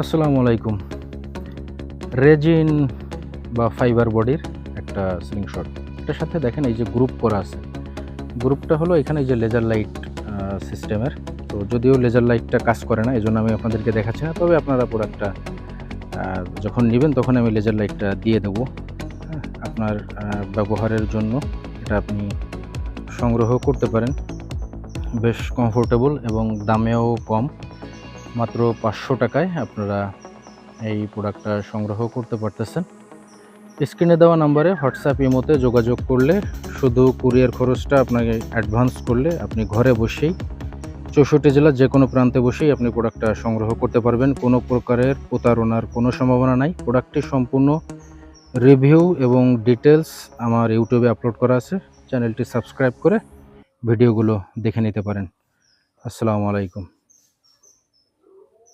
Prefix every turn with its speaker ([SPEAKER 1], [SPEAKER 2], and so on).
[SPEAKER 1] আসসালামু আলাইকুম। রেজিন বা ফাইবার বডির একটা স্লিংশট এটার সাথে দেখেন এই যে গ্রুপ করা আছে। গ্রুপটা হলো এখানে এই যে লেজার লাইট সিস্টেমের। তো যদিও লেজার লাইটটা কাজ করে না এই জন্য আমি আপনাদেরকে দেখাচ্ছি না। তবে আপনারা প্রোডাক্টটা যখন নেবেন তখন আমি লেজার লাইটটা দিয়ে দেবো। হ্যাঁ, আপনার ব্যবহারের জন্য এটা আপনি সংগ্রহ করতে পারেন। বেশ কমফোর্টেবল এবং দামেও কম। মাত্র পাঁচশো টাকায় আপনারা এই প্রোডাক্টটা সংগ্রহ করতে পারতেছেন। স্ক্রিনে দেওয়া নাম্বারে হোয়াটসঅ্যাপ ইমোতে যোগাযোগ করলে, শুধু কুরিয়ার খরচটা আপনাকে অ্যাডভান্স করলে আপনি ঘরে বসেই, চৌষট্টি জেলার যে কোনো প্রান্তে বসেই আপনি প্রোডাক্টটা সংগ্রহ করতে পারবেন। কোনো প্রকারের প্রতারণার কোনো সম্ভাবনা নাই। প্রোডাক্টটি সম্পূর্ণ রিভিউ এবং ডিটেলস আমার ইউটিউবে আপলোড করা আছে। চ্যানেলটি সাবস্ক্রাইব করে ভিডিওগুলো দেখে নিতে পারেন। আসসালামু আলাইকুম।